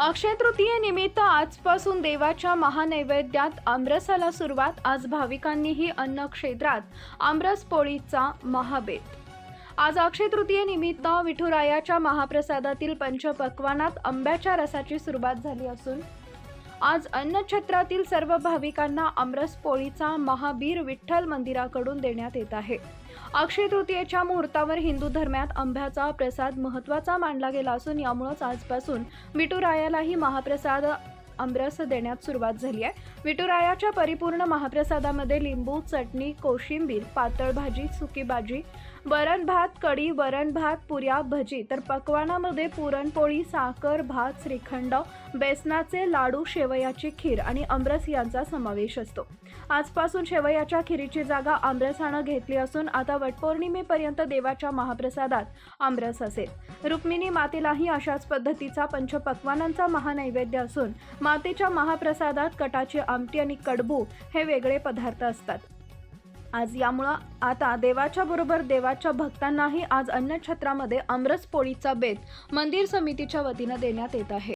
अक्षय तृतीयेनिमित्त आजपासून देवाच्या महानैवेद्यात आमरसाला सुरुवात. आज भाविकांनीही अन्न क्षेत्रात आमरस पोळीचा महाबेत आज अक्षय तृतीयेनिमित्त विठुरायाच्या महाप्रसादातील पंचपक्वानात आंब्याच्या रसाची सुरुवात झाली असून आज अन्नछत्रातील सर्व भाविकांना आमरस पोळीचा महाबीर विठ्ठल मंदिराकडून देण्यात येत आहे. अक्षय तृतीयेच्या मुहूर्तावर हिंदू धर्मात आंब्याचा प्रसाद महत्त्वाचा मानला गेला असून यामुळेच आजपासून विठुरायालाही महाप्रसाद आमरस देण्यात सुरुवात झाली आहे. विठुरायाच्या परिपूर्ण महाप्रसादामध्ये लिंबू चटणी कोशिंबीर पातळ भाजी सुकी भाजी वरण भात कढी वरण भात पुऱ्या भजी तर पकवानामध्ये पुरणपोळी साखर भात श्रीखंड बेसनाचे लाडू शेवयाची खीर आणि आमरस यांचा समावेश असतो. आजपासून शेवयाच्या खिरीची जागा आमरसानं घेतली असून आता वटपौर्णिमेपर्यंत देवाच्या महाप्रसादात आमरस असेल. रुक्मिणी मातेलाही अशाच पद्धतीचा पंचपक्वानांचा महानैवेद्य असून मातेच्या महाप्रसादात कटाची आमटी आणि कडबू हे वेगळे पदार्थ असतात. आज यामुळं आता देवाच्या बरोबर देवाच्या भक्तांनाही आज अन्नछत्रामध्ये आमरस पोळीचा बेत मंदिर समितीच्या वतीनं देण्यात येत आहे.